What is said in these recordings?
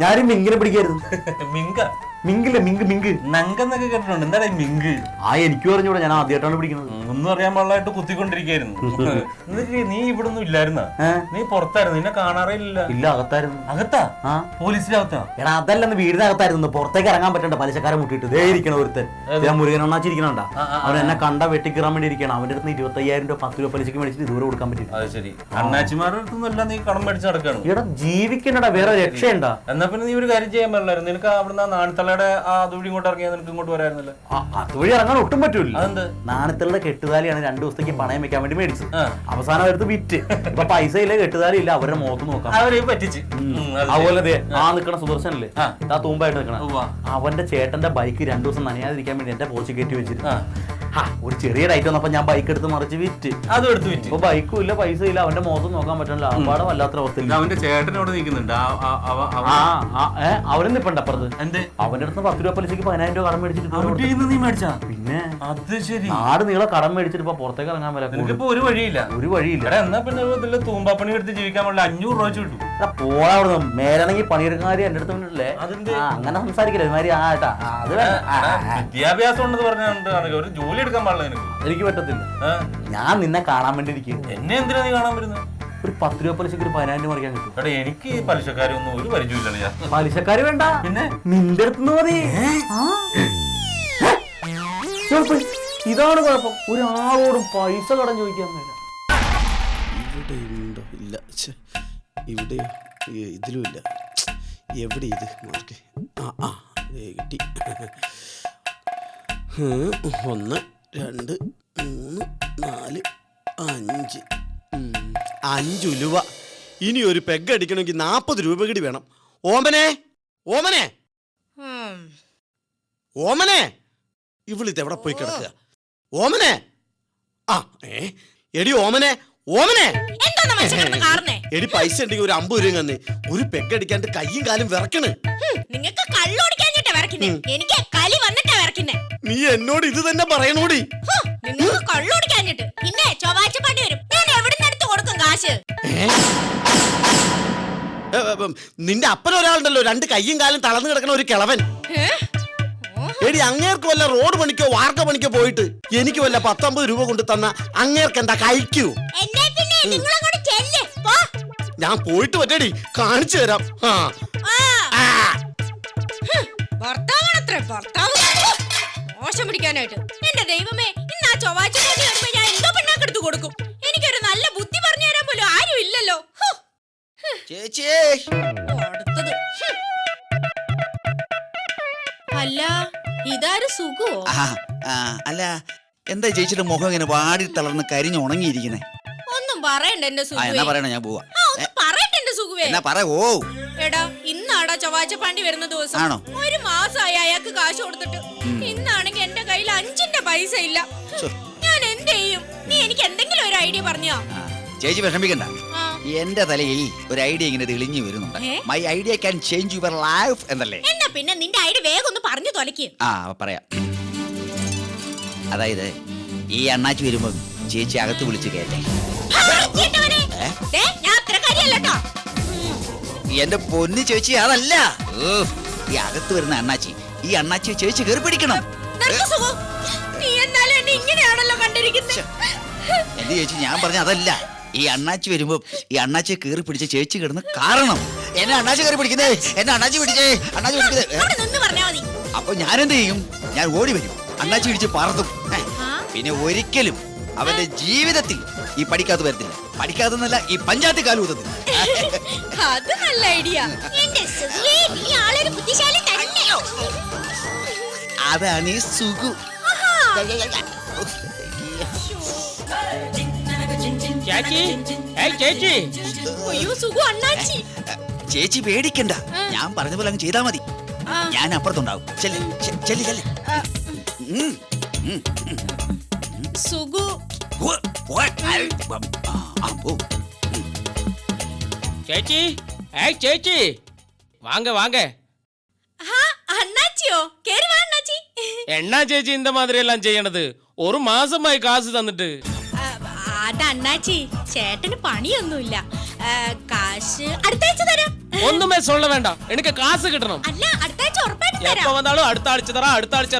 ഞാനും മിങ്കിനെ പിടിക്കായിരുന്നു. മിങ്ക? മിങ്കില്ല mink mink. നങ്കെന്നൊക്കെ കേട്ടിട്ടുണ്ട്. എന്താടാ മിങ്ക്? ആ എനിക്ക് അറിഞ്ഞൂടാ. ഞാൻ ആദ്യമായിട്ടാണ് പിടിക്കുന്നത്. ഒന്നും അറിയാൻ പാടില്ലായിട്ട് കുത്തിക്കൊണ്ടിരിക്കായിരുന്നു എന്നിട്ട് നീ ഇവിടെ ഒന്നും ഇല്ലായിരുന്ന നീ പുറത്തായിരുന്നു. നിന്നെ കാണാറേ ഇല്ല ഇല്ല അകത്തായിരുന്നു. അകത്താ? പോലീസിലകത്താ എടാ അതല്ലെന്ന് വീടിനകത്തായിരുന്നു. പുറത്തേക്ക് ഇറങ്ങാൻ പറ്റണ്ട. പലിശക്കാരെ മുട്ടിട്ട് ദേ ഇരിക്കണ ഒരുത്തൻ. ഞാൻ മുരുകൻ അണ്ണാച്ചിരിക്കണണ്ട അവൻ എന്നെ കണ്ട വെട്ടിക്കീറാൻ വേണ്ടി ഇരിക്കണം. അവന്റെ അടുത്ത് ഇരുപത്തി അയ്യായിരം രൂപ പത്ത് രൂപ പലിശക്ക് മേടിച്ചിട്ട് ഇതുവരെ കൊടുക്കാൻ പറ്റില്ല അത് ശരി. അണ്ണാച്ചിമാരുടെ അടുത്തൊന്നുമല്ല നീ കടം മേടിച്ച് നടക്കാണ്. എടാ ജീവിക്കണ്ടടാ വേറെ രക്ഷയുണ്ടാ? എന്നാ പിന്നെ നീ ഒരു കാര്യം ചെയ്യാൻ പറ്റില്ല നിനക്ക് അവിടുന്ന് നാണിത്തള്ളയുടെ ആ അതുവഴി ഇങ്ങോട്ട് ഇറങ്ങിയാൽ നിനക്ക് ഇങ്ങോട്ട് വരായിരുന്നല്ലോ. അതുവഴി ഇറങ്ങാൻ ഒട്ടും പറ്റൂല. അതെന്ത്? നാണത്തുള്ള കെട്ടുതാലിയാണ് രണ്ടു ദിവസത്തേക്ക് പണയം വെക്കാൻ വേണ്ടി മേടിച്ചത്. അവസാനം അവരത് വിറ്റ്. ഇപ്പൊ പൈസ ഇല്ല കെട്ടുതാലി ഇല്ല അവരുടെ മുഖത്ത് നോക്കാം. അവരെ പറ്റിച്ച്. അതുപോലെ ആ. നിക്കണ സുദർശനല്ലേ? ആ. തൂമ്പായിട്ട് നിൽക്കണം. അവന്റെ ചേട്ടന്റെ ബൈക്ക് രണ്ടു ദിവസം നനയാതിരിക്കാൻ വേണ്ടി എന്റെ പോച്ച് കയറ്റി വെച്ചിരുന്നു. ഹാ, ഒരു ചെറിയ ഡൈറ്റ് വന്നപ്പോ ഞാൻ ബൈക്ക് എടുത്ത് മറിച്ച് വിറ്റ്. അത് എടുത്ത് വിറ്റ്. ഇപ്പൊ ബൈക്കും ഇല്ല പൈസ ഇല്ല അവന്റെ മുഖത്ത് നോക്കാൻ പറ്റണില്ല. അപ്പാടെ വല്ലാത്ത അവസ്ഥയില്ല അവന്റെ ചേട്ടനോട് നിൽക്കുന്നുണ്ട്. അവരും നിപ്പണ്ട അപ്പുറത്ത്. എന്തേ? അവന്റെ അടുത്ത് പത്ത് രൂപ പലിശക്ക് പതിനായിരം രൂപ കടം മേടിച്ചിട്ട് പിന്നെ അത് ശരി. നാട് നീളെ കടം മേടിച്ചിട്ട് ഇപ്പൊ പുറത്തേക്ക് ഇറങ്ങാൻ വരാം നിനക്കിപ്പോ ഒരു വഴിയില്ല. ഒരു വഴിയില്ല. എടാ എന്നാ പിന്നെ ഇതിൽ തൂമ്പാപ്പണി എടുത്ത് ജീവിക്കാൻ വേണ്ടി അഞ്ഞൂറ് രൂപ വെച്ച് കിട്ടും. എടാ, പോടാ അവിടുന്ന്. മേലാണെങ്കിൽ പണിയെടുക്കാരി എന്റെ അടുത്ത് വന്നിട്ടില്ലേ? അതെന്ത്? ആ, അങ്ങനെ സംസാരിക്കില്ല ഇതുമാതിരി ആ ഏട്ടാ ആ, അത് വേണ്ട. ആ, ആ, ആ. വിദ്യാഭ്യാസം ഉണ്ടെന്ന് പറഞ്ഞാണ് ഒരു ജോലി എടുക്കാൻ പാടില്ല നിനക്ക്. എനിക്ക് പറ്റത്തില്ല. ഏ? ഞാൻ നിന്നെ കാണാൻ വേണ്ടി ഇരിക്കും എന്നെ എന്തിനാ നീ കാണാൻ വരുന്നത് ഒരു പത്ത് രൂപ പലിശക്ക് ഒരു പതിനായിരം രൂപ മറിക്കാൻ കിട്ടും. എടാ എനിക്ക് ഈ പലിശക്കാരൊന്നും ഒരു പരിചയമില്ല ഞാൻ. പലിശക്കാര് വേണ്ട. പിന്നെ? നിന്റെ അടുത്ത് മതി. ആ. ഇതാണ് കുഴപ്പം. ഒരാളോടും പൈസ കടം ചോദിക്കാൻ വേണ്ട ഇവിടെ ഉണ്ടോ? ഇല്ല. ഛെ, ഇവിടെ ഏ, ഇതിലും ഇല്ല. എവിടെ ഇത്? മാർക്ക്. ആ ആ ദേ കിട്ടി. ഹ്, ഒന്ന് രണ്ട് മൂന്ന് നാല് അഞ്ച്. ഉം, അഞ്ച് ഉലുവ ഇനി ഒരു പെഗ് അടിക്കണമെങ്കിൽ നാൽപ്പത് രൂപ കൂടി വേണം. ഓമനെ ഓമനെ. ഓമനെ. ഇവിളിത്തെ എവിടെ പോയി കിടക്കുക? ഓമനെ? ആ ഏ? എടി ഓമനെ ഓമനെ. എന്താണ് കിടന്ന് കാറുന്നേ? എടി പൈസ ഉണ്ടെങ്കിൽ ഒരു അമ്പത് രൂപ തന്നെ. ഒരു പെഗ് അടിക്കാണ്ട് കയ്യും കാലും വിറക്കണ്. ഹും, നിങ്ങക്ക് കള്ളോടിക്കാഞ്ഞിട്ടാ വിറക്കുന്നേ എനിക്ക് കലി വന്നിട്ടാ വിറക്കുന്നേ നീ എന്നോട് ഇത് തന്നെ പറയണോടി? നിങ്ങൾക്ക് കള്ളോടിക്കാഞ്ഞിട്ട്. പിന്നെ ചൊവ്വാഴ്ച പണി വരും. ഞാൻ എവിടുന്ന് എടുത്ത് കൊടുക്കും കാശ്? നിന്റെ അപ്പനൊരാളുണ്ടല്ലോ. രണ്ട് കയ്യും കാലും തളർന്നു കിടക്കണ ഒരു കിളവൻ. എടി അങ്ങേർക്ക് വല്ല റോഡ് പണിക്കോ വാർക്ക പണിക്കോ പോയിട്ട് എനിക്ക് വല്ല പത്തൊമ്പത് രൂപ കൊണ്ട് തന്ന അങ്ങേർക്ക് എന്താ കഴിക്കൂ. ഞാൻ പോയിട്ട് പറ്റേടി കാണിച്ചു തരാം. ആ. ആ, ആ. ഹും, ഭർത്താവാണത്രേ ഭർത്താവ്. മോശം പിടിക്കാനായിട്ട്. എന്റെ ദൈവമേ ഇന്ന് ആ ചൊവ്വാഴ്ച പണി വരുമ്പോ ഞാൻ എന്തോ പിണ്ണാക്കെടുത്ത് കൊടുക്കും. എനിക്കൊരു നല്ല ബുദ്ധി പറഞ്ഞു തരാൻ പോലും ആരും ഇല്ലല്ലോ. ചേച്ചി. അടുത്തത്. അല്ല ഇതാരും സുഖോ? ആ, ആ, അല്ല എന്താ ചേച്ചിയുടെ മുഖം ഇങ്ങനെ വാടി തളർന്ന് കരിഞ്ഞു ഉണങ്ങിയിരിക്കുന്നേ? ഒന്നും പറയണ്ട എന്റെ ആ എന്നാ സുഖുവേ. പറയണ ഞാൻ പോവാ. ആ ഒന്ന് പറയട്ടെ എന്റെ സുഖുവേ. എന്നാ പറ ഓ. എടാ ഇന്നാടാ ചൊവ്വാഴ്ച പണ്ടി വരുന്ന ദിവസം. ആണോ? ഒരു മാസമായി അയാൾക്ക് കാശ് കൊടുത്തിട്ട്. ഇന്നാണെങ്കിൽ എന്റെ കയ്യിൽ അഞ്ചിന്റെ പൈസ ഇല്ല. ശ്ശോ. ഞാൻ എന്ത് ചെയ്യും? നീ എനിക്ക് എന്തെങ്കിലും ഒരു ഐഡിയ പറഞ്ഞോ? ആ, ചേച്ചി വിഷമിക്കണ്ട. എന്റെ തലയിൽ ഒരു ഐഡിയ ഇങ്ങനെ തെളിഞ്ഞു വരുന്നുണ്ട്. ഏ? My idea can change your life എന്നല്ലേ? എന്നാ പിന്നെ നിന്റെ ഐഡിയ വേഗം ഒന്ന് പറഞ്ഞു തൊലക്ക്. ആ പറയാം. അതായത് ഈ അണ്ണാച്ചി വരുമ്പോ ചേച്ചി അകത്ത് വിളിച്ച് കയറ്റേ ഏ? ഞാൻ അത്ര എന്റെ പൊന്നു ചേച്ചി അതല്ല. ഓ, ഈ അകത്ത് വരുന്ന അണ്ണാച്ചി ഈ അണ്ണാച്ചി ചേച്ചി കയറി പിടിക്കണം. നീ എന്നാലും എന്നെ ഇങ്ങനെയാണല്ലോ കണ്ടിരിക്കുന്നത് എന്റെ ചേച്ചി ഞാൻ പറഞ്ഞ അതല്ല. ഈ അണ്ണാച്ചി വരുമ്പോ ഈ അണ്ണാച്ചി കയറി പിടിച്ച് ചേച്ചി കിടന്ന് കാരണം. എന്നെ അണ്ണാച്ചി കയറി പിടിക്കുന്നേ എന്നെ അണ്ണാച്ചി പിടിച്ചേ അണ്ണാച്ചി പിടിക്കുന്നേ. നിന്ന് പറഞ്ഞാ മതി. അപ്പൊ ഞാനെന്ത് ചെയ്യും? ഞാൻ ഓടി വരും. അണ്ണാച്ചി പിടിച്ച് പറത്തും. പിന്നെ ഒരിക്കലും അവന്റെ ജീവിതത്തിൽ ഈ പഠിക്കാത്ത വരത്തില്ല. പഠിക്കാതെന്നല്ല ഈ പഞ്ചായത്ത് കാലൂതത്തില്ല അത് നല്ല ഐഡിയ. എന്റെ സുഖേ നീ ആളൊരു ബുദ്ധിശാലി തന്നെ. അതാണ് ഈ സുഖു ചേച്ചി ഏയ് ചേച്ചി അയ്യോ സുഖു അണ്ണാച്ചി ചേച്ചി പേടിക്കണ്ട ഞാൻ പറഞ്ഞ പോലെ അങ്ങ് ചെയ്താ മതി ആ. ഞാൻ അപ്പുറത്തുണ്ടാവും ചെല്ല് ചെ- ചെല്ല് ചെല്ല് ഉം, ഉം. സുഖു ഓ, ഓ, ഐ, ഉം, ആ, ആ, പോ. ചേച്ചി ഏയ് ചേച്ചി வாங்க வாங்க ആ അണ്ണാച്ചിയോ കേറി വാ അണ്ണാച്ചി என்ன ചേച്ചി இந்த மாதிரி எல்லாம் ചെയ്യണത് ഒരു മാസമായി കാശ് തന്നിട്ട് എന്റെ അണ്ണാച്ചി ചേട്ടന് പണിയൊന്നുമില്ല കാശ് അടുത്താഴ്ച തരാം ഒന്നും சொல்ல വേണ്ട എനിക്ക് കാശ് കിട്ടണം അല്ല അടുത്താഴ്ച ഉറപ്പായിട്ട് எப்ப തരാം வந்தாலும் அடுத்த ஆழ்ச்சி தரா அடுத்த അടുത്താഴ്ച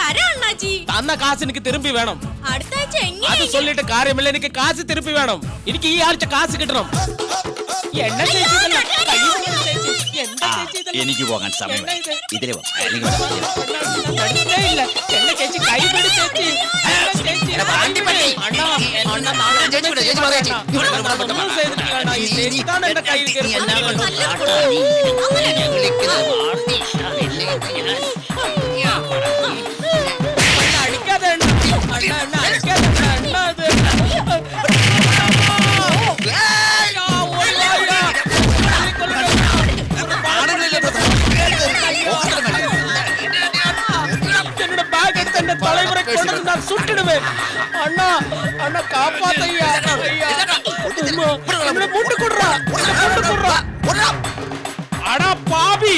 തരാം അണ്ണാച്ചി തന്ന കാശ് എനിക്ക് തിരുമ്പി വേണം അടുത്താഴ്ച അത് സൊല്ലിട്ട് കാര്യമില്ല എനിക്ക് കാശ് തിരുമ്പി വേണം എനിക്ക് ഈ ആഴ്ച കാശ് കിട്ടണം എണ്ണ ചേച്ചി ചേച്ചി എന്താ ചേച്ചി ഇതെല്ലാം? എനിക്ക് പോകാൻ സമയം എന്നാ ഇത്? ഇതിലെ പോ. അല്ലെങ്കിൽ വരാം. அண்ணா அண்ணா காப்பாத்தையா ஐயா. என்ன போட்டு கொடுறா போட்டு கொடுறா. அடா பாவி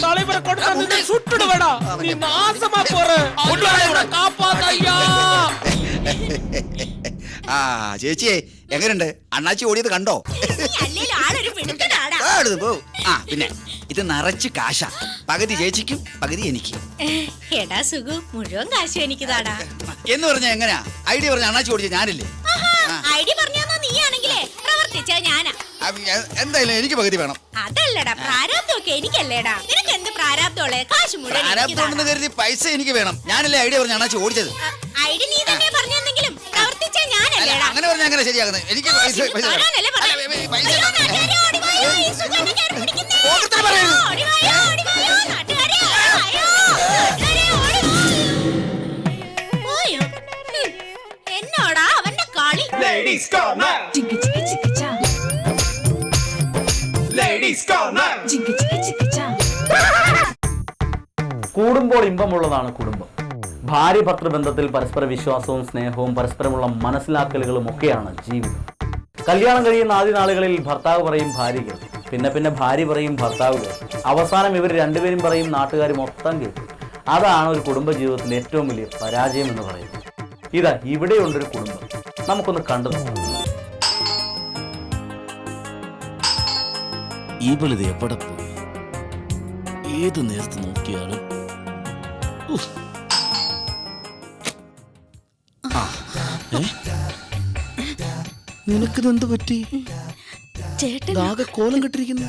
தலைவரை கொடுத்தா சுட்டுடுவேடா. நீ நாசமா காப்பாத்தையா ആ ചേച്ചിയെ എങ്ങനെയുണ്ട് അണ്ണാച്ചി ഓടിയത് കണ്ടോ? പോ. ആ പിന്നെ ഇത് നിറച്ച് കാശ. പകുതി ചേച്ചിക്കും പകുതി എനിക്കും. എടാ സുഖു മുഴുവൻ കാശും എനിക്ക് താടാ എന്ന് പറഞ്ഞ എങ്ങനെയാ ഐഡിയ പറഞ്ഞ അണ്ണാച്ചി ഓടിച്ച ഞാനില്ലേ? ഐഡിയ പറഞ്ഞു നീ ആണെങ്കിലേ പ്രവർത്തിച്ച ഞാനാ. ആ, എ- എന്തായാലും എനിക്ക് പകുതി വേണം. അതല്ലടാ പ്രാരാബ്ദമൊക്കെ എനിക്കല്ലേടാ. നിനക്ക് എന്ത് പ്രാരാബ്ദമുള്ളേ കാശ് മുഴുവൻ കരുതി പൈസ എനിക്ക് വേണം. ഞാനല്ലേ ഐഡിയ പറഞ്ഞ അണ്ണാച്ചി ഓടിച്ചത്. ഐഡിയ നീ തന്നെ അങ്ങനെ പറഞ്ഞാൽ അങ്ങനെ ശരിയാകുന്നത് എനിക്ക് പൈസ പൈസ വേണം. തരാനല്ലേ അല്ല, പറഞ്ഞത്? പൈ- പൈസ അയ്യോ, വേണം. നാട്ടുകാരെ ഓടി വായോ, ഈ സുഖനെ പിടിക്കുന്നേ. പോക്കറ്റിൽ പറയരുത്. ഓടി വായോ, ഓടി വായോ, നാട്ടുകാരെ ഓടി വായോ, നാട്ടുകാരെ ഓടി വായോ. പോയോ? ഹും, എന്നോടാ അവന്റെ കളി cha. Ladies corner. Cha. കൂടുമ്പോൾ ഇമ്പമുള്ളതാണ് കുടുംബം ഭാര്യ ഭർത്തൃ ബന്ധത്തിൽ പരസ്പര വിശ്വാസവും സ്നേഹവും പരസ്പരമുള്ള മനസ്സിലാക്കലുകളും ഒക്കെയാണ് ജീവിതം. കല്യാണം കഴിയുന്ന ആദ്യ നാളുകളിൽ ഭർത്താവ് പറയും ഭാര്യ കേൾക്കും പിന്നെ പിന്നെ ഭാര്യ പറയും ഭർത്താവ് അവസാനം ഇവർ രണ്ടുപേരും പറയും നാട്ടുകാർ മൊത്തം കേൾക്കും അതാണ് ഒരു കുടുംബ ജീവിതത്തിലെ ഏറ്റവും വലിയ പരാജയം എന്ന് പറയുന്നത്. ഇതാ ഇവിടെയുണ്ടൊരു കുടുംബം. നമുക്കൊന്ന് കണ്ടു ഇവളിത് എവിടെ പോയി? ഏത് നേരത്ത് നോക്കിയാലും നിനക്കിതെന്ത് പറ്റി? ചേട്ടൻ ആകെ കോലം കെട്ടിരിക്കുന്നു.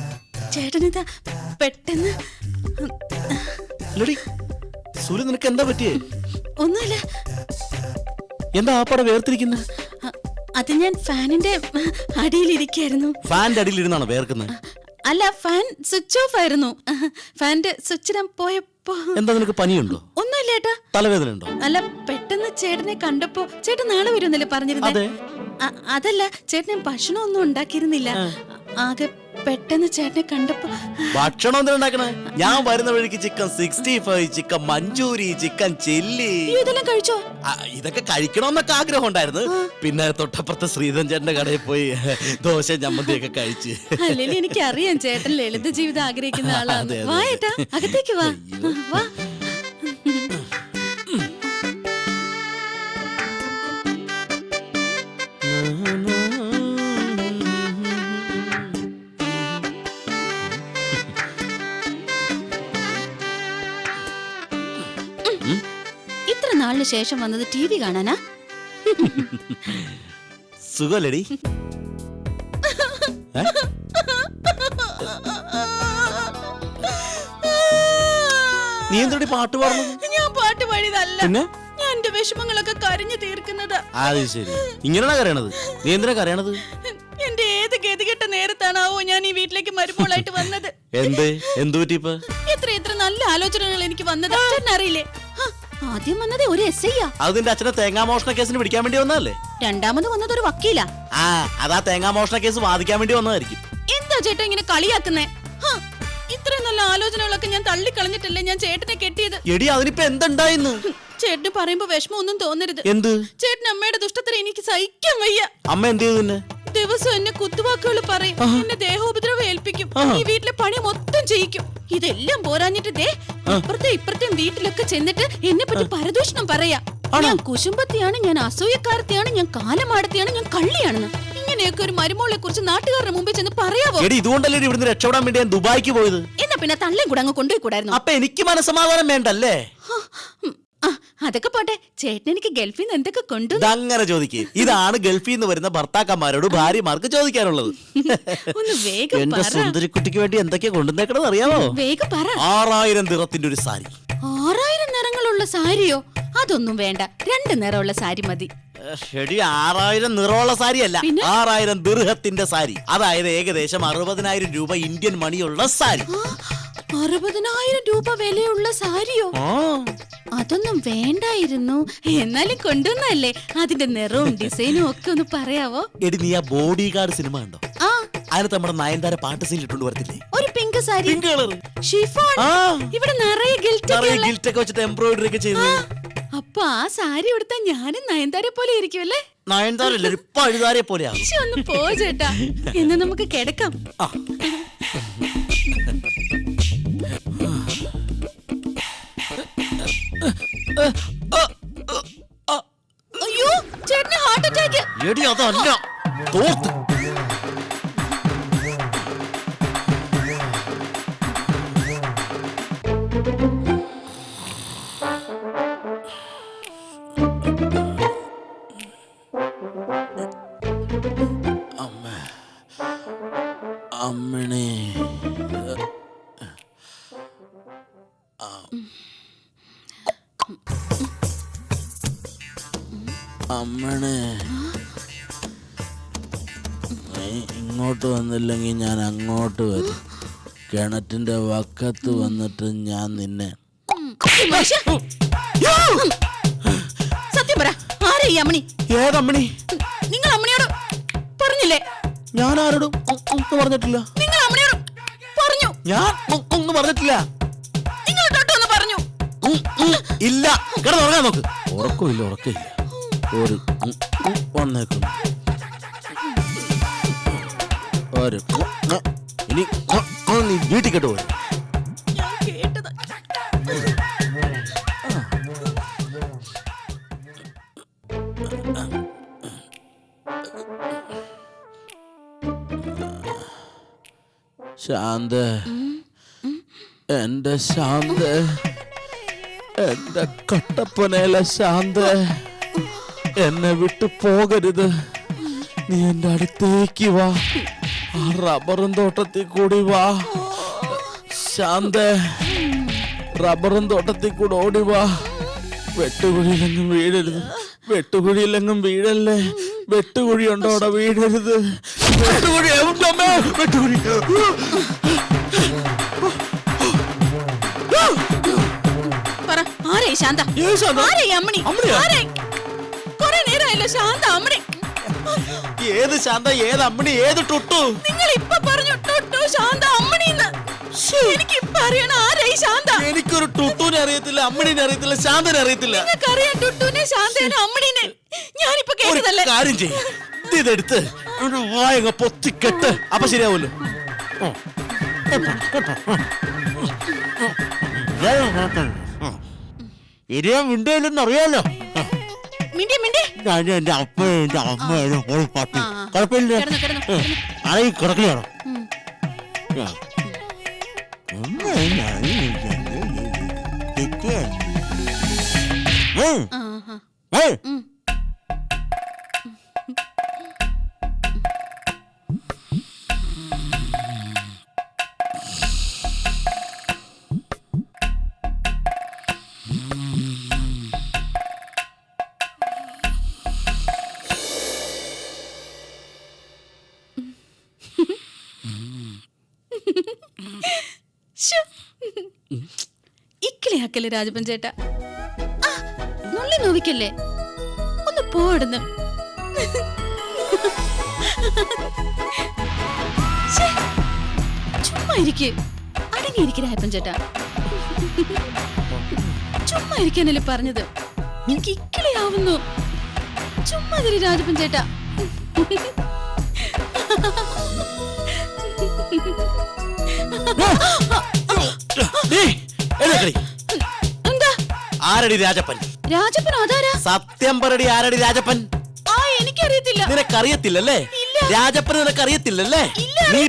ചേട്ടനിതാ പെട്ടെന്ന് അല്ലടി സുലു നിനക്ക് എന്താ പറ്റിയേ? ഒന്നുമില്ല. എന്താ ആപ്പടെ വേർതിരിക്കുന്നത് അ- അത് ഞാൻ ഫാനിന്റെ അടിയിലിരിക്കായിരുന്നു. ഫാനിന്റെ അടിയിലിരുന്നാണോ വേർക്കുന്നത് അല്ല ഫാൻ സ്വിച്ച് ഓഫ് ആയിരുന്നു. ഫാനിന്റെ സ്വിച്ച് ഞാൻ പോയപ്പോ എന്താ നിനക്ക് പനിയുണ്ടോ? ഒന്നുമില്ല ഏട്ടാ. തലവേദന ഉണ്ടോ? അല്ല പെട്ടെന്ന് ചേട്ടനെ കണ്ടപ്പോ ചേട്ടൻ നാളെ വരുമെന്നല്ലേ പറഞ്ഞിരുന്നു? അതെ. അ- അതല്ല ചേട്ടൻ ഞാൻ ഭക്ഷണം ഒന്നും ഉണ്ടാക്കിയിരുന്നില്ല ആകെ പെട്ടെന്ന് ചേട്ടനെ കണ്ടപ്പോ ഭക്ഷണം എന്തിനാ ഉണ്ടാക്കണേ? ഞാൻ വരുന്ന വഴിക്ക് chicken sixty five chicken Manchurian chicken chilli. അയ്യോ, ഇതെല്ലാം കഴിച്ചോ? ആ, ഇതൊക്കെ കഴിക്കണമെന്നൊക്കെ ആഗ്രഹം ഉണ്ടായിരുന്നു. പിന്നെ തൊട്ടപ്പുറത്തെ ശ്രീധൻ ചേട്ടന്റെ കടയിൽ പോയി ദോശ ചമ്മന്തിയൊക്കെ കഴിച്ച്. അല്ലെങ്കിൽ എനിക്ക് അറിയാം ചേട്ടൻ ലളിത ജീവിതം ആഗ്രഹിക്കുന്ന ആളാണ് അതെ, അതെ, വാ. ഏട്ടാ അകത്തേക്ക് വാ. വാ. നാളിന് ശേഷം വന്നത് ടി വി കാണാനാ? സുഖമല്ലേടി? നീ എന്തോടി പാട്ട് പാടുന്നു ഞാൻ പാട്ട് പാടിയതല്ല. പിന്നെ? ഞാൻ എന്റെ വിഷമങ്ങളൊക്കെ കരഞ്ഞു തീർക്കുന്നത്. അത് ശരി. ഇങ്ങനെയാണ് കരയണത്? നീ എന്തിനാ കരയണത്? എന്റെ ഏത് ഗതികെട്ട നേരത്താണാവോ ഞാൻ ഈ വീട്ടിലേക്ക് മരുമോളായിട്ട് വന്നത്? എന്ത്? എന്ത് പറ്റി ഇപ്പൊ? എത്ര എത്ര നല്ല ആലോചനകൾ എനിക്ക് വന്നത്. അറിയില്ലേ? ആദ്യം വന്നത് ഒരു എസ് ഐയാ അത് നിന്റെ അച്ഛനെ തേങ്ങാമോഷണ കേസിന് പിടിക്കാൻ വേണ്ടി വന്നതല്ലേ? രണ്ടാമത് വന്നത് ഒരു വക്കീലാ. ആ അതാ തേങ്ങാ മോഷണ കേസ് വാദിക്കാൻ വേണ്ടി വന്നതായിരിക്കും. എന്താ ചേട്ടാ ഇങ്ങനെ കളിയാക്കുന്നേ? ഇത്രയും നല്ല ആലോചനകളൊക്കെ ഞാൻ തള്ളിക്കളഞ്ഞിട്ടല്ലേ ഞാൻ ചേട്ടനെ കെട്ടിയത്? എടി അതിനിപ്പോ എന്തുണ്ടായിന്ന്? ചേട്ടന് പറയുമ്പോ വിഷമം ഒന്നും തോന്നരുത്. എന്ത്? ചേട്ടൻ അമ്മയുടെ ദുഷ്ടത്തിന് എനിക്ക് സഹിക്കാൻ വയ്യ. അമ്മ എന്ത് ചെയ്തു ദിവസം എന്നെ കുത്തുവാക്കുകൾ പറയും. എന്നെ ദേഹോപദ്രവം ഏൽപ്പിക്കും. ഈ വീട്ടിലെ പണി മൊത്തം ചെയ്യിക്കും. ഇതെല്ലാം പോരാഞ്ഞിട്ട് ദേ ഇപ്പുറത്തെ ഇപ്പുറത്തെ വീട്ടിലൊക്കെ ചെന്നിട്ട് എന്നെ പറ്റി പരദൂഷണം പറയാ. ഞാൻ കുശുമ്പത്തിയാണ് ഞാൻ അസൂയക്കാരത്തെയാണ് ഞാൻ കാലമാടത്തെയാണ് ഞാൻ കള്ളിയാണെന്ന്. ഇങ്ങനെയൊക്കെ ഒരു മരുമോളെ കുറിച്ച് നാട്ടുകാരുടെ മുമ്പിൽ ചെന്ന് പറയാവോ? ഇതുകൊണ്ടല്ലേ ഇവിടുന്ന് രക്ഷപ്പെടാൻ വേണ്ടി ഞാൻ ദുബായിക്ക് പോയത്. എന്നാ പിന്നെ തള്ളേം കൂടെ അങ്ങ് കൊണ്ടുപോയി കൂടായിരുന്നു അപ്പൊ എനിക്ക് മനസ്സമാധാനം വേണ്ടല്ലേ? ആ അതൊക്കെ പോട്ടെ. ചേട്ടൻ എനിക്ക് ഗൾഫിൽ നിന്ന് എന്തൊക്കെ കൊണ്ടു അങ്ങനെ ചോദിക്കേ. ഇതാണ് ഗൾഫിൽ നിന്ന് വരുന്ന ഭർത്താക്കന്മാരോട് ഭാര്യമാർക്ക് ചോദിക്കാനുള്ളത്. ഒന്ന് വേഗം എന്റെ പറ. സുന്ദരിക്കുട്ടിക്ക് വേണ്ടി എന്തൊക്കെയാ കൊണ്ടുവന്നേക്കണെന്ന് അറിയാമോ വേഗം പറ. ആറായിരം നിറത്തിന്റെ ഒരു സാരി. ആറായിരം നിറങ്ങളുള്ള സാരിയോ? അതൊന്നും വേണ്ട. രണ്ട് നിറമുള്ള സാരി മതി. ഷെടി ആറായിരം നിറമുള്ള സാരി അല്ല പിന്നെ? ആറായിരം ദീർഘത്തിന്റെ സാരി. അതായത് ഏകദേശം അറുപതിനായിരം രൂപ ഇന്ത്യൻ മണിയുള്ള സാരി. ആ, അറുപതിനായിരം രൂപ വിലയുള്ള സാരിയോ? ആ. അതൊന്നും വേണ്ടായിരുന്നു. എന്നാലും കൊണ്ടുവന്നല്ലേ അതിന്റെ നിറവും ഡിസൈനും ഒക്കെ ഒന്ന് പറയാവോ? എടി നീ ആ ബോഡി ഗാർഡ് സിനിമ കണ്ടോ? ആ. അതിനകത്ത് നമ്മുടെ നയൻതാര പാട്ട് സീൻ ഇട്ടുകൊണ്ട് വരത്തില്ലേ? ഒരു pink sari. Pink colour chiffon. ആ. ഇവിടെ നിറയെ ഗിൽറ്റ് ഗിൽറ്റ് ഒക്കെ വെച്ചിട്ട് എംബ്രോയിഡറി ഒക്കെ ചെയ്തു. അപ്പൊ ആ സാരി ഉടുത്താ ഞാനും നയൻതാരെ പോലെ ഇരിക്കുമല്ലേ നയൻതാര അല്ല ഒരു പഴുതാരെ പോലെയാണ് ഒന്ന് പോ ചേട്ടാ. എന്ന് നമുക്ക് കിടക്കാം. എടി അതല്ല തോർത്ത് അമ്മ. അമ്മണേ. അമ്മണേ. ഇങ്ങോട്ട് വന്നില്ലെങ്കിൽ ഞാൻ അങ്ങോട്ട് വരും. കിണറ്റിന്റെ വക്കത്ത് വന്നിട്ട് ഞാൻ നിന്നെ സത്യം പറ ആരാ ഈ അമ്മണി? ഏതമ്മണി നിങ്ങൾ അമ്മണിയോട് പറഞ്ഞില്ലേ? ഞാൻ ആരോടും ഒന്നും പറഞ്ഞിട്ടില്ല. നിങ്ങൾ അമ്മണിയോട് പറഞ്ഞു. ഞാൻ ഒന്നും പറഞ്ഞിട്ടില്ല. നിങ്ങൾ തൊട്ടൊന്ന് പറഞ്ഞു. ഇല്ല. കിടന്നുറങ്ങാൻ നോക്ക്. ഉറക്കമില്ല ഉറക്കമില്ല. ഒരു വന്നേക്കുന്നു. ഇനി നീ വീട്ടിൽ കേട്ട് പോയി ശാന്ത. എന്റെ ശാന്ത. എന്റെ കട്ടപ്പനയിലെ ശാന്ത. എന്നെ വിട്ടു പോകരുത്. നീ എന്റെ അടുത്തേക്ക് വാ. ആ റബ്ബറും തോട്ടത്തിൽ കൂടി വാ. ശാന്ത. റബ്ബറും തോട്ടത്തിൽ കൂടെ ഓടി വാ. വെട്ടുകുഴിയിലെങ്ങും വീഴരുത്. വെട്ടുകുഴിയിലെങ്ങും വീഴല്ലേ. വെട്ടുകുഴി ഉണ്ടോ അവിടെ? വീഴരുത്. വെട്ടുകുഴി? വെട്ടുകുഴി. ശാന്ത? ആരേ അമ്മണി? ആരേ കൊറേ നേരമായല്ലോ ശാന്ത അമ്മണി. ഏത് ശാന്ത ഏത് അമ്മണി ഏത് ടുട്ടു? നിങ്ങൾ ഇപ്പൊ പറഞ്ഞു ടൊട്ടു ശാന്ത അമ്മണിന്ന്. എനിക്ക് ഇപ്പൊ അറിയണം ആരായി ശാന്ത? എനിക്കൊരു ടുട്ടുവിനെ അറിയത്തില്ല അമ്മണിനെ അറിയത്തില്ല ശാന്തനെ അറിയത്തില്ല. നിങ്ങൾക്കറിയാം ടുട്ടുനെ ശാന്തനെ അമ്മണിനെ. ഞാനിപ്പോ കേട്ടതല്ലേ? കാര്യം ചെയ്യും. ഇതെടുത്ത് വായങ്ങ പൊത്തിക്കെട്ട്. അപ്പൊ ശരിയാവുമല്ലോ ഇരിയാൻ മിണ്ടയില്ലെന്ന് അറിയാലോ മിണ്ടി മിണ്ടി ഞാൻ എന്റെ അപ്പയും എന്റെ അമ്മയും ഒരു പട്ടി ആ, ആ. കുഴപ്പമില്ല കിടന്നു, കിടന്നു, കിടന്നു. ആയി കിടക്കുകയാണോ ഉം. ആ. ഉമ്മ, ഞാൻ തെറ്റിയാണ്. ഉം, ആ, ആ. ഉം. ഉം. ഇക്കിളിയാക്കല്ലേ രാജപ്പൻ ചേട്ടാ. നുള്ളി നോവിക്കല്ലേ? ഒന്ന് പോടുന്നു ചുമ്മാ ഇരിക്കേ. അടങ്ങിയിരിക്ക് രാജപ്പൻ ചേട്ടാ. ചുമ്മാ ഇരിക്കാനല്ലേ പറഞ്ഞത്. എനിക്ക് ഇക്കിളിയാവുന്നു ചുമ്മാ ഇരി രാജപ്പൻ ചേട്ടാ. നീ, എഴുന്നേക്കടി. എന്താ? ആരടി രാജപ്പൻ? രാജപ്പൻ അതാരാ? സത്യം പറടി ആരടി രാജപ്പൻ? ആ എനിക്കറിയത്തില്ല. നിനക്കറിയത്തില്ലല്ലേ? രാജപ്പൻ നിനക്കറിയത്തില്ലല്ലേ? നീ.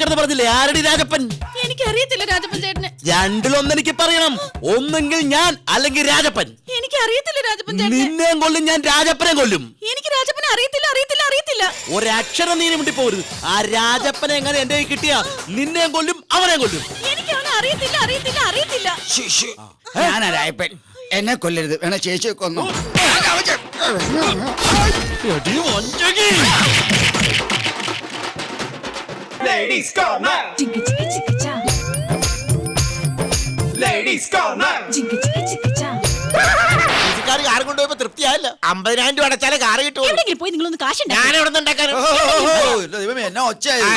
കിടന്ന് പറഞ്ഞില്ലേ? ആരടി രാജപ്പൻ? എനിക്കറിയത്തില്ല രാജപ്പൻ ചേട്ടന്. രണ്ടിലൊന്ന് എനിക്ക് പറയണം. ഒന്നെങ്കിൽ ഞാൻ അല്ലെങ്കിൽ രാജപ്പൻ. എനിക്കറിയത്തില്ല രാജപ്പൻ ചേട്ടന്. നിന്നെയും കൊല്ലും ഞാൻ രാജപ്പനെ കൊല്ലും. എനിക്ക് രാജപ്പനെ അറിയത്തില്ല അറിയത്തില്ല അറിയത്തില്ല. ഒരക്ഷരം നീ മുട്ടി പോരുത് ആ രാജപ്പനെ എങ്ങനെ എന്റെ കിട്ടിയാ? നിന്നെയും കൊല്ലും അവനെ കൊല്ലും. എനിക്ക് അവനെ അറിയത്തില്ല അറിയത്തില്ല. അറിയത്തില്ല എന്നെ കൊല്ലരുത്. വേണ ചേച്ചിയെ കൊന്നു. Ladies corner. Ladies chicka അമ്പതിനായിരം രൂപ അടച്ചാലേ കാറ് കിട്ടുള്ളൂ. എവിടെയെങ്കിലും പോയി നിങ്ങളൊന്ന് ഞാൻ എവിടെ ദൈവമേ എന്നാ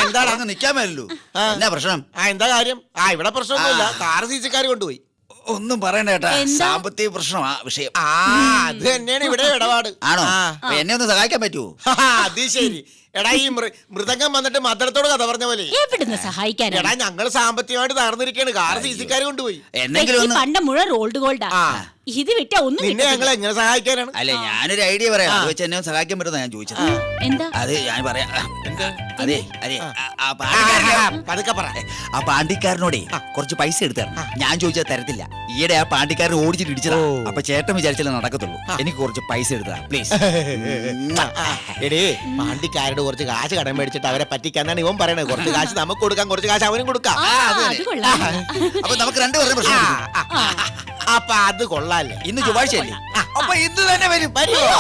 എന്താണ്? അങ്ങ് നിക്കാൻ മേലല്ലോ. എന്നാ പ്രശ്നം? ആ എന്താ കാര്യം? ആ ഇവിടെ പ്രശ്നമൊന്നുമില്ല. കാറ് കാർ കൊണ്ടുപോയി. ഒന്നും പറയണ്ട കേട്ടാ എന്താ? സാമ്പത്തിക പ്രശ്നമാ വിഷയം. ആ അത് തന്നെയാണ് ഇവിടെ ഇടപാട്. ആണോ. അപ്പൊ എന്നെ ഒന്ന് സഹായിക്കാൻ പറ്റുമോ അത് ശരി. എടാ ഈ മൃ- മൃദംഗം വന്നിട്ട് മദ്രത്തോട് കഥ പറഞ്ഞ പോലെ. എവിടുന്ന് സഹായിക്കാനാ? എടാ ഞങ്ങൾ സാമ്പത്തികമായിട്ട് തകർന്നിരിക്കാണ് കാർ സി സിക്കാർ കൊണ്ടുപോയി. എന്നെങ്കിലും ഒന്ന് പണ്ട മുഴുവൻ റോൾഡ് ഗോൾഡാ. ഇത് വിട്ട ഒന്നും പിന്നെ. ഞങ്ങൾ എങ്ങനെ സഹായിക്കാനാണ്? അല്ല ഞാനൊരു ഐഡിയ പറയാം. അത് വെച്ച് എന്നെ സഹായിക്കാൻ പറ്റുന്ന ഞാൻ ചോദിച്ചത്. എന്താ? അത് ഞാൻ പറയാം. അതെ അതെ. പതുക്കെ പറ. ആ പാണ്ടിക്കാരനോടെ കുറച്ച് പൈസ എടുത്തു തരണം ഞാൻ ചോദിച്ചാൽ തരത്തില്ല. ഈയിടെ ആ പാണ്ടിക്കാരൻ ഓടിച്ചിട്ട് ഇടിച്ചതാ. അപ്പൊ ചേട്ടൻ വിചാരിച്ചാലേ നടക്കത്തുള്ളൂ. എനിക്ക് കുറച്ച് പൈസ എടുത്താ പ്ലീസ്. എടേ പാണ്ടിക്കാരോട് കുറച്ച് കാശ് കടം മേടിച്ചിട്ട് അവരെ പറ്റിക്കാന്നാണ് ഇവൻ പറയണത്. കുറച്ച് കാശ് നമുക്ക് കൊടുക്കാം കുറച്ച് കാശ് അവനും കൊടുക്കാം. ആ, അത് കൊള്ളാം. അപ്പൊ നമുക്ക് രണ്ടുപേരുടെ പ്രശ്നം ആ, തീരും. ആ, ആ, അപ്പൊ അത് കൊള്ളാല്ലേ? ഇന്ന് ചൊവ്വാഴ്ചയല്ലേ? അപ്പൊ ഇന്ന് തന്നെ വരും. വരുമോ